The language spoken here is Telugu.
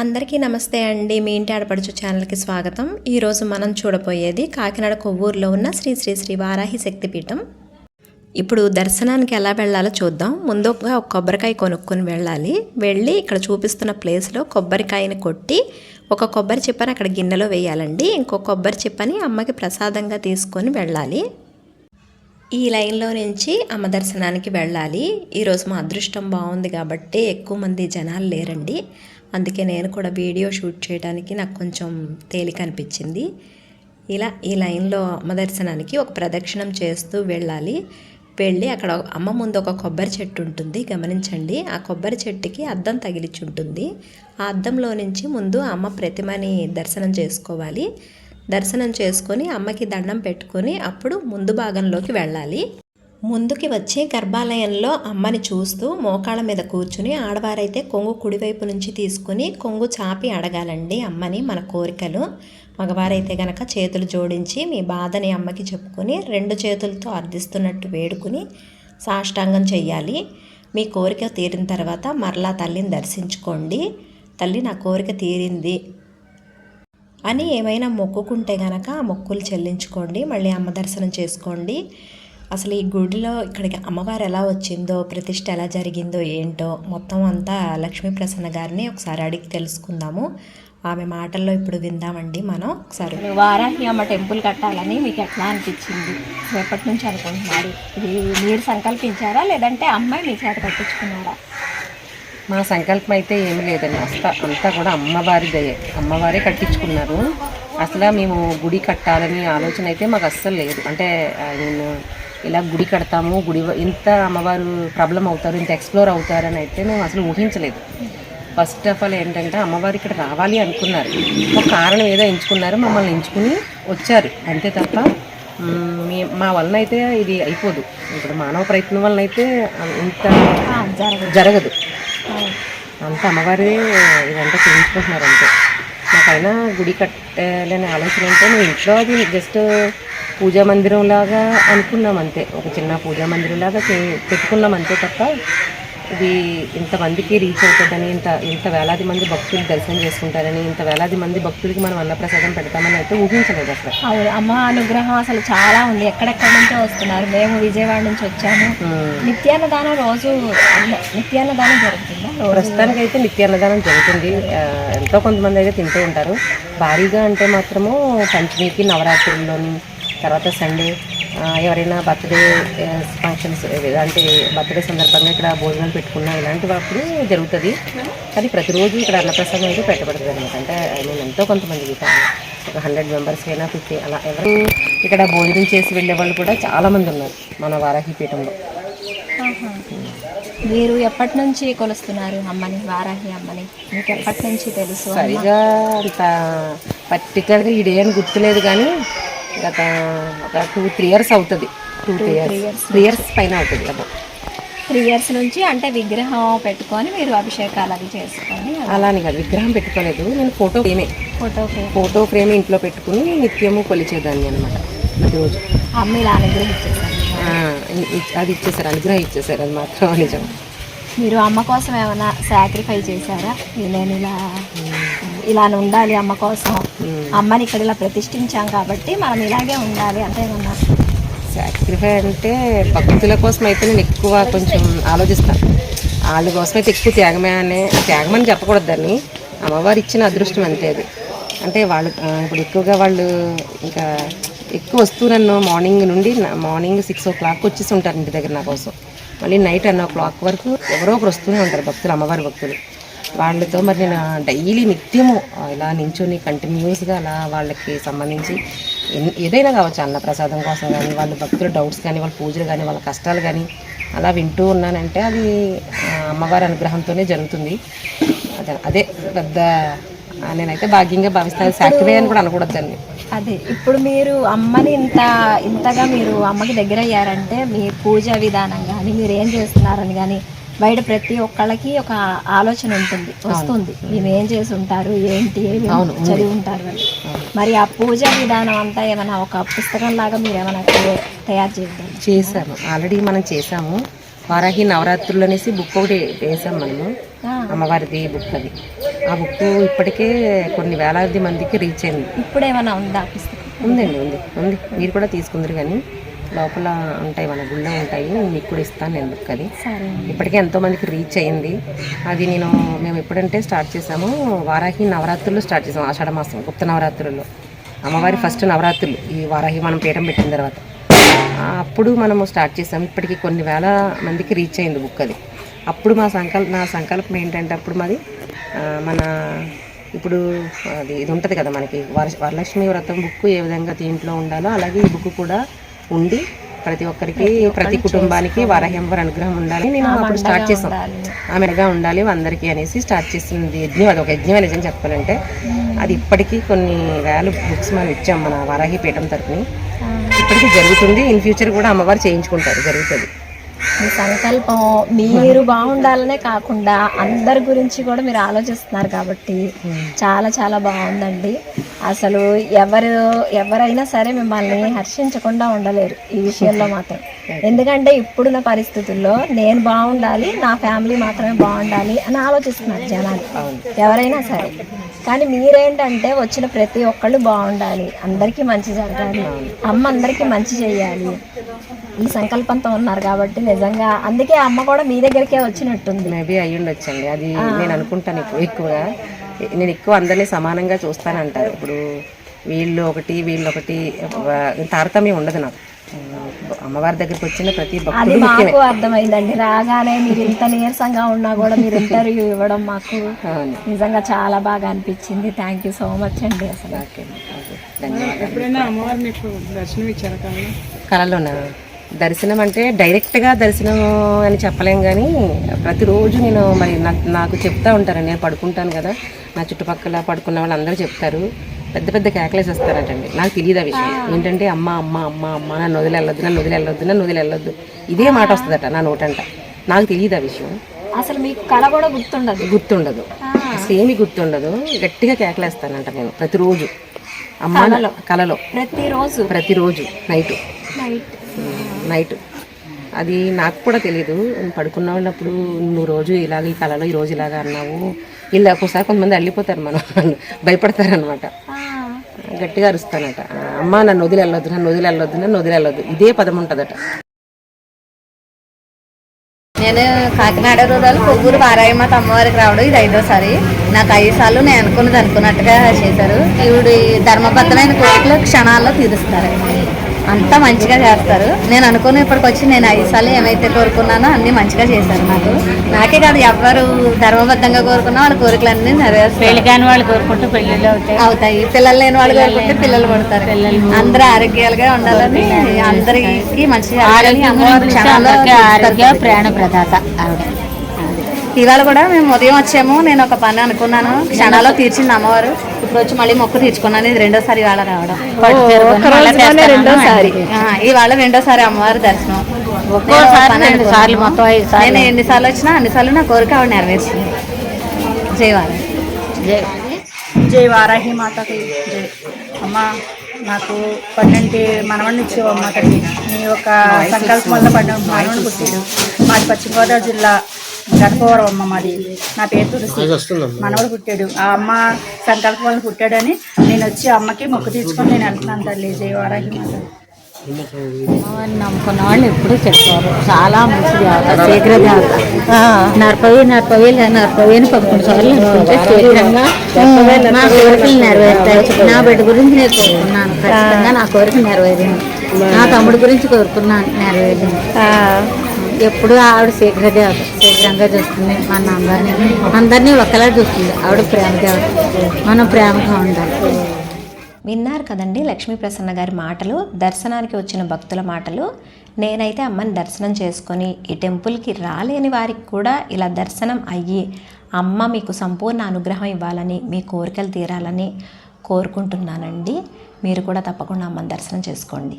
అందరికీ నమస్తే అండి. మీ ఇంటి ఆడపడుచు ఛానల్కి స్వాగతం. ఈరోజు మనం చూడబోయేది కాకినాడ కొవ్వూరులో ఉన్న శ్రీ శ్రీ శ్రీ వారాహి శక్తిపీఠం. ఇప్పుడు దర్శనానికి ఎలా వెళ్ళాలో చూద్దాం. ముందుగా ఒక కొబ్బరికాయ కొనుక్కొని వెళ్ళాలి. వెళ్ళి ఇక్కడ చూపిస్తున్న ప్లేస్లో కొబ్బరికాయని కొట్టి ఒక కొబ్బరి చిప్పని అక్కడ గిన్నెలో వేయాలండి. ఇంకో కొబ్బరి చిప్పని అమ్మకి ప్రసాదంగా తీసుకొని వెళ్ళాలి. ఈ లైన్లో నుంచి అమ్మ దర్శనానికి వెళ్ళాలి. ఈరోజు మా అదృష్టం బాగుంది కాబట్టి ఎక్కువ మంది జనాలు లేరండి. అందుకే నేను కూడా వీడియో షూట్ చేయడానికి నాకు కొంచెం తేలిక అనిపించింది. ఇలా ఈ లైన్లో అమ్మ దర్శనానికి ఒక ప్రదక్షిణం చేస్తూ వెళ్ళాలి. వెళ్ళి అక్కడ అమ్మ ముందు ఒక కొబ్బరి చెట్టు ఉంటుంది గమనించండి. ఆ కొబ్బరి చెట్టుకి అద్దం తగిలిచి ఉంటుంది. ఆ అద్దంలో నుంచి ముందు అమ్మ ప్రతిమని దర్శనం చేసుకోవాలి. దర్శనం చేసుకొని అమ్మకి దండం పెట్టుకొని అప్పుడు ముందు భాగంలోకి వెళ్ళాలి. ముందుకి వచ్చి గర్భాలయంలో అమ్మని చూస్తూ మోకాళ్ళ మీద కూర్చుని ఆడవారైతే కొంగు కుడివైపు నుంచి తీసుకుని కొంగు చాపి అడగాలండి అమ్మని మన కోరికలు. మగవారైతే గనక చేతులు జోడించి మీ బాధని అమ్మకి చెప్పుకొని రెండు చేతులతో అర్థిస్తున్నట్టు వేడుకుని సాష్టాంగం చెయ్యాలి. మీ కోరిక తీరిన తర్వాత మరలా తల్లిని దర్శించుకోండి. తల్లి నా కోరిక తీరింది అని ఏమైనా మొక్కుకుంటే గనక ఆ మొక్కులు చెల్లించుకోండి. మళ్ళీ అమ్మ దర్శనం చేసుకోండి. అసలు ఈ గుడిలో ఇక్కడికి అమ్మవారు ఎలా వచ్చిందో ప్రతిష్ట ఎలా జరిగిందో ఏంటో మొత్తం అంతా లక్ష్మీ ప్రసన్న గారిని ఒకసారి అడిగి తెలుసుకుందాము. ఆమె మాటల్లో ఇప్పుడు విందామండి మనం ఒకసారి. వారాహి అమ్మ టెంపుల్ కట్టాలని మీకు ఎట్లా అనిపించింది? ఎప్పటి నుంచి అనుకుంటున్నారు? ఇది మీరు సంకల్పించారా లేదంటే అమ్మాయి మీ చేత కట్టించుకున్నారా? మా సంకల్పం అయితే ఏమీ లేదండి. అంతా అంతా కూడా అమ్మవారి దయే. అమ్మవారే కట్టించుకున్నారు. అసలు మేము గుడి కట్టాలని ఆలోచన అయితే మాకు అస్సలు లేదు. అంటే నేను ఇలా గుడి కడతాము గుడి ఇంత అమ్మవారు ప్రాబ్లం అవుతారు ఇంత ఎక్స్ప్లోర్ అవుతారని అయితే మేము అసలు ఊహించలేదు. ఫస్ట్ ఆఫ్ ఆల్ ఏంటంటే అమ్మవారు ఇక్కడ రావాలి అనుకున్నారు. ఒక కారణం ఏదో ఎంచుకున్నారు మమ్మల్ని ఎంచుకుని వచ్చారు. అంతే తప్ప మీ మా వలన అయితే ఇది అయిపోదు. ఇప్పుడు మానవ ప్రయత్నం వలన అయితే ఇంత జరగదు. అంత అమ్మవారే ఇదంతా చేయించుకుంటున్నారు అంతే. నాకైనా గుడి కట్టాలనే ఆలోచన అంటే మేము ఇంట్లో అది జస్ట్ పూజా మందిరం లాగా అనుకున్నాం అంతే. ఒక చిన్న పూజా మందిరం లాగా పెట్టుకున్నాం అంతే తప్ప ఇది ఇంతమందికి రీచ్ అవుతుందని ఇంత ఇంత వేలాది మంది భక్తులు దర్శనం చేసుకుంటారని ఇంత వేలాది మంది భక్తులకి మనం అన్నప్రసాదం పెడతామని అయితే ఊహించలేదు అసలు. అవును అమ్మ అనుగ్రహం అసలు చాలా ఉంది. ఎక్కడెక్కడి నుంచో వస్తున్నారు. మేము విజయవాడ నుంచి వచ్చాము. నిత్యాన్నదానం రోజు నిత్యాన్నదానం జరుగుతుందా? ప్రస్తుతానికి అయితే నిత్యాన్నదానం జరుగుతుంది. ఎంతో కొంతమంది అయితే తింటూ ఉంటారు. భారీగా అంటే మాత్రము పంచమికి నవరాత్రుల్లోని తర్వాత సండే ఎవరైనా బర్త్డే ఫంక్షన్స్ అంటే బర్త్డే సందర్భంగా ఇక్కడ భోజనాలు పెట్టుకున్నా ఇలాంటి అప్పుడు జరుగుతుంది కానీ ప్రతిరోజు ఇక్కడ అన్నప్రసాదం అయితే పెట్టబడుతుంది అనమాట అంటే నేను ఎంతో కొంతమందికి ఒక హండ్రెడ్ మెంబర్స్ అయినా ఫిఫ్టీ అలా ఎవరు ఇక్కడ భోజనం చేసి వెళ్ళే వాళ్ళు కూడా చాలామంది ఉన్నారు మన వారాహి పీఠంలో. మీరు ఎప్పటి నుంచి కొలుస్తున్నారు అమ్మని వారాహి అమ్మని మీకు ఎప్పటి నుంచి తెలుసు? సరిగా అంత పర్టికులర్గా ఈ డే అని గుర్తులేదు కానీ గత ఒక టూ త్రీ ఇయర్స్ అవుతుంది. Two three years three years పైన అవుతుంది అబ్బో త్రీ ఇయర్స్ నుంచి అంటే విగ్రహం పెట్టుకొని మీరు అభిషేకాలు అవి చేసుకొని అలానే కాదు విగ్రహం పెట్టుకోలేదు. నేను ఫోటో ఫ్రేమే. ఫోటో ఫ్రేమ్ ఫోటో ఫ్రేమ్ ఇంట్లో పెట్టుకుని నిత్యము కొలిచేదాన్ని అనమాట ప్రతిరోజు. అమ్మ ఇలా అనుగ్రహించేసారు ఆ, ఇ- ఇ- అది ఇచ్చేసారు అనుగ్రహం ఇచ్చేసారు అది మాత్రం నిజం. మీరు అమ్మ కోసం ఏమైనా సాక్రిఫై చేశారా? నేను ఇలా ఇలా ఉండాలి అమ్మ కోసం. అమ్మని ఇక్కడ ఇలా ప్రతిష్ఠించాం కాబట్టి మనం ఇలాగే ఉండాలి అంటే ఏమన్నా సాక్రిఫై అంటే భక్తుల కోసం అయితే నేను ఎక్కువ కొంచెం ఆలోచిస్తాను వాళ్ళ కోసం అయితే ఎక్కువ త్యాగమే అనే త్యాగం అని చెప్పకూడదు దాన్ని. అమ్మవారు ఇచ్చిన అదృష్టం అంతే అది. అంటే వాళ్ళు ఇప్పుడు ఎక్కువగా వాళ్ళు ఇంకా ఎక్కువ వస్తూ నన్ను మార్నింగ్ నుండి మార్నింగ్ సిక్స్ ఓ క్లాక్ వచ్చేసి ఉంటారు ఇంటి దగ్గర నా కోసం. మళ్ళీ నైట్ ఓ క్లాక్ వరకు ఎవరో ఒకరు వస్తూనే ఉంటారు భక్తులు అమ్మవారి భక్తులు. వాళ్ళతో మరి నేను డైలీ నిత్యము ఇలా నించుని కంటిన్యూస్గా అలా వాళ్ళకి సంబంధించి ఏదైనా కావచ్చు అన్న ప్రసాదం కోసం కానీ వాళ్ళ భక్తుల డౌట్స్ కానీ వాళ్ళ పూజలు కానీ వాళ్ళ కష్టాలు కానీ అలా వింటూ ఉన్నానంటే అది అమ్మవారి అనుగ్రహంతోనే జరుగుతుంది. అదే అదే పెద్ద నేనైతే భాగ్యంగా భావిస్తాను సాక్రిఫై అని కూడా అనకూడదు దాన్ని అదే ఇప్పుడు మీరు అమ్మని ఇంత ఇంతగా మీరు అమ్మకి దగ్గర అయ్యారంటే మీ పూజ విధానం కానీ మీరు ఏం చేస్తున్నారని కానీ బయట ప్రతి ఒక్కళ్ళకి ఒక ఆలోచన ఉంటుంది. వస్తుంది. ఈమె ఏం చేసి ఉంటారు ఏంటి ఏమి చదివి ఉంటారు అని మరి ఆ పూజ విధానం అంతా ఏమైనా ఒక పుస్తకం లాగా మీరు ఏమైనా తయారు చేద్దాం? చేశాము. ఆల్రెడీ మనం చేసాము వారాహి నవరాత్రులు అనేసి బుక్ ఒకటి వేసాం మనము. అమ్మవారిది బుక్ అది. ఆ బుక్ ఇప్పటికే కొన్ని వేలాది మందికి రీచ్ అయింది. ఇప్పుడేమైనా ఉందా పుస్తకం? ఉందండి ఉంది. ఉంది. మీరు కూడా తీసుకుందరు కానీ. లోపల ఉంటాయి మన గుళ్ళో ఉంటాయి. మీకు కూడా ఇస్తాను నేను బుక్ అది ఇప్పటికే ఎంతో మందికి రీచ్ అయింది. అది నేను మేము ఎప్పుడంటే స్టార్ట్ చేసాము వారాహి నవరాత్రులు స్టార్ట్ చేసాము ఆషాఢ మాసం గుప్త నవరాత్రుల్లో. అమ్మవారి ఫస్ట్ నవరాత్రులు ఈ వారాహి మనం పీఠం పెట్టిన తర్వాత. అప్పుడు మనము స్టార్ట్ చేసాము. ఇప్పటికి కొన్ని వేల మందికి రీచ్ అయింది బుక్ అది అప్పుడు మా సంకల్ప నా సంకల్పం ఏంటంటే అప్పుడు మాది మన ఇప్పుడు అది ఇది ఉంటుంది కదా మనకి వర వరలక్ష్మి వ్రతం బుక్ ఏ విధంగా దీంట్లో ఉండాలో అలాగే ఈ బుక్ కూడా ఉండి ప్రతి ఒక్కరికి ప్రతి కుటుంబానికి వారాహ్యంవర్ అనుగ్రహం ఉండాలి. నేను అప్పుడు స్టార్ట్ చేసాం. ఆమెగా ఉండాలి అందరికీ అనేసి స్టార్ట్ చేసింది యజ్ఞం. అది ఒక యజ్ఞం నిజం చెప్పాలంటే అది ఇప్పటికీ కొన్ని వేల బుక్స్ మనం ఇచ్చాం మన వారాహి పీఠం తరపుని. ఇప్పటికీ జరుగుతుంది. ఇన్ ఫ్యూచర్ కూడా అమ్మవారు చేయించుకుంటారు. జరుగుతుంది. మీ సంకల్పం మీరు బాగుండాలనే కాకుండా అందరి గురించి కూడా మీరు ఆలోచిస్తున్నారు కాబట్టి చాలా చాలా బాగుందండి. అసలు ఎవరు ఎవరైనా సరే మిమ్మల్ని హర్షించకుండా ఉండలేరు. ఈ విషయంలో మాత్రం. ఎందుకంటే ఇప్పుడున్న పరిస్థితుల్లో నేను బాగుండాలి నా ఫ్యామిలీ మాత్రమే బాగుండాలి అని ఆలోచిస్తున్నారు జనాలు. ఎవరైనా సరే. కానీ మీరేంటంటే వచ్చిన ప్రతి ఒక్కళ్ళు బాగుండాలి. అందరికీ మంచి జరగాలి. అమ్మ అందరికీ మంచి చేయాలి. ఈ సంకల్పంతో ఉన్నారు కాబట్టి నిజంగా. అందుకే అమ్మ కూడా మీ దగ్గరికే వచ్చినట్టుంది. మేబీ అయ్యి ఉండొచ్చండి అది నేను అనుకుంటాను ఎక్కువ ఎక్కువగా. నేను ఎక్కువ అందరినీ సమానంగా చూస్తానంటారు. ఇప్పుడు వీళ్ళు ఒకటి వీళ్ళు ఒకటి తారతమ్యం ఉండదు నాకు. అమ్మవారి దగ్గరికి వచ్చిన ప్రతి అది మాకు అర్థమైందండి. రాగానే మీరు ఇంత నీరసంగా ఉన్నా కూడా మీరు ఇంటర్వ్యూ ఇవ్వడం మాకు నిజంగా చాలా బాగా అనిపించింది. థ్యాంక్ యూ సో మచ్ అండి అసలు. ఎప్పుడైనా అమ్మవారు మీకు దర్శనం ఇచ్చారు కదా కళలోనా? దర్శనం అంటే డైరెక్ట్గా దర్శనం అని చెప్పలేం కానీ ప్రతిరోజు నేను మరి నాకు నాకు చెప్తా ఉంటారు. నేను పడుకుంటాను కదా. నా చుట్టుపక్కల పడుకున్న వాళ్ళు అందరూ చెప్తారు. పెద్ద పెద్ద కేకలేసి వస్తారటండి నాకు తెలియదు ఆ విషయం. ఏంటంటే అమ్మ అమ్మ అమ్మ అమ్మ నన్ను వదిలేళ్ళొద్దు నన్ను వదిలేళ్ళొద్దు నన్ను వదిలేళ్ళొద్దు ఇదే మాట వస్తుందట నా నోటంట. నాకు తెలియదు ఆ విషయం. అసలు మీకు కళ కూడా గుర్తుండదు? గుర్తుండదు. అసలు ఏమీ గుర్తుండదు. గట్టిగా కేకలేస్తానంట నేను ప్రతిరోజు. అమ్మ కలలో? ప్రతిరోజు? ప్రతిరోజు నైటు. నైట్. నైట్. అది నాకు కూడా తెలియదు నేను పడుకున్న వాళ్ళప్పుడు నువ్వు రోజు ఇలాగ ఈ కళలో ఈ రోజు ఇలాగ అన్నావు. ఇలా ఒక్కోసారి కొంతమంది అల్లిపోతారు మనం భయపడతారు అనమాట గట్టిగా అరుస్తానట అమ్మ నన్ను వదిలి వెళ్ళొద్దు నన్ను వదిలి వెళ్ళొద్దు నన్ను వదిలి వెళ్ళొద్దు ఇదే పదం ఉంటుందట. నేను కాకినాడ రూరల్ కొవ్వూరు వారాయమాత అమ్మవారికి రావడం ఇది ఐదోసారి. నాకు ఐదు సార్లు నేను అనుకున్నది అనుకున్నట్టుగా చేశారు. ఈవిడ ధర్మబద్ధమైన కోరికలు క్షణాల్లో తీరుస్తారు. అంతా మంచిగా చేస్తారు. నేను అనుకున్న ఇప్పటికి వచ్చి నేను ఐదు సార్లు ఏమైతే కోరుకున్నానో అన్ని మంచిగా చేశారు నాకు. నాకే కాదు ఎవరు ధర్మబద్ధంగా కోరుకున్నా వాళ్ళ కోరికలు అన్ని కాని వాళ్ళు కోరుకుంటూ పెళ్ళిళ్ళు అవుతాయి. అవుతాయి. పిల్లలు లేని వాళ్ళు కోరుకుంటే పిల్లలు పడతారు. అందరూ ఆరోగ్యాలుగా ఉండాలని అందరికి మంచి జరగాలని అమ్మవారు క్షణాల్లో అందరికీ ఆరోగ్య. ప్రాణ ప్రదాత ఆవిడ. ఇవాళ కూడా మేము ఉదయం వచ్చాము. నేను ఒక పని అనుకున్నాను. క్షణాల్లో తీర్చింది అమ్మవారు. ఇప్పుడు వచ్చి మళ్ళీ మొక్కు తీర్చుకున్నాను. ఇది రెండోసారి ఇవాళ రావడం. రెండోసారి. ఇవాళ రెండోసారి అమ్మవారి దర్శనం. ఒక్కోసారి. మొత్తం నేను ఎన్నిసార్లు వచ్చినా అన్నిసార్లు నా కోరిక ఆవిడ నెరవేర్చింది జయవాడ జై జై వారాహి మాతకి. జై. అమ్మ నాకు పన్నెండు మనవడిని ఇచ్చావు అమ్మ తల్లి నీ యొక్క సంకల్పం వల్ల పన్నెండు మనవడు పుట్టాడు. మాది పశ్చిమ గోదావరి జిల్లా. గణపవరం అమ్మ మాది. నా పేరు తులసి. మనవడు పుట్టాడు. ఆ అమ్మ సంకల్పం వల్ల పుట్టాడని నేను వచ్చి అమ్మకి మొక్కు తీర్చుకొని నేను వెళ్తున్నాను తల్లి. జై వారాహి మాత అమ్మవారిని నమ్ముకున్న వాళ్ళు ఎప్పుడూ చెప్తారు చాలా మంచి దేవత శీఘ్ర దేవత నరపవి నరపవి నరపవి అని పదకొండు సార్లు అనుకుంటే శీఘ్రంగా నా కోరికలు నెరవేరుతాయి. నా బిడ్డ గురించి నేను కోరుకున్నాను. ఖచ్చితంగా నా కోరిక నెరవేరింది. నా తమ్ముడి గురించి కోరుకున్నాను. నెరవేరింది. ఎప్పుడు ఆవిడ శీఘ్రదేవత శీఘ్రంగా చూస్తుంది మన అందరినీ. అందరినీ ఒకలా చూస్తుంది. ఆవిడ ప్రేమదేవత మనం ప్రేమగా ఉండాలి. విన్నారు కదండి లక్ష్మీ ప్రసన్న గారి మాటలు దర్శనానికి వచ్చిన భక్తుల మాటలు. నేనైతే అమ్మని దర్శనం చేసుకొని ఈ టెంపుల్కి రాలేని వారికి కూడా ఇలా దర్శనం అయ్యి అమ్మ మీకు సంపూర్ణ అనుగ్రహం ఇవ్వాలని మీ కోరికలు తీరాలని కోరుకుంటున్నానండి. మీరు కూడా తప్పకుండా అమ్మని దర్శనం చేసుకోండి.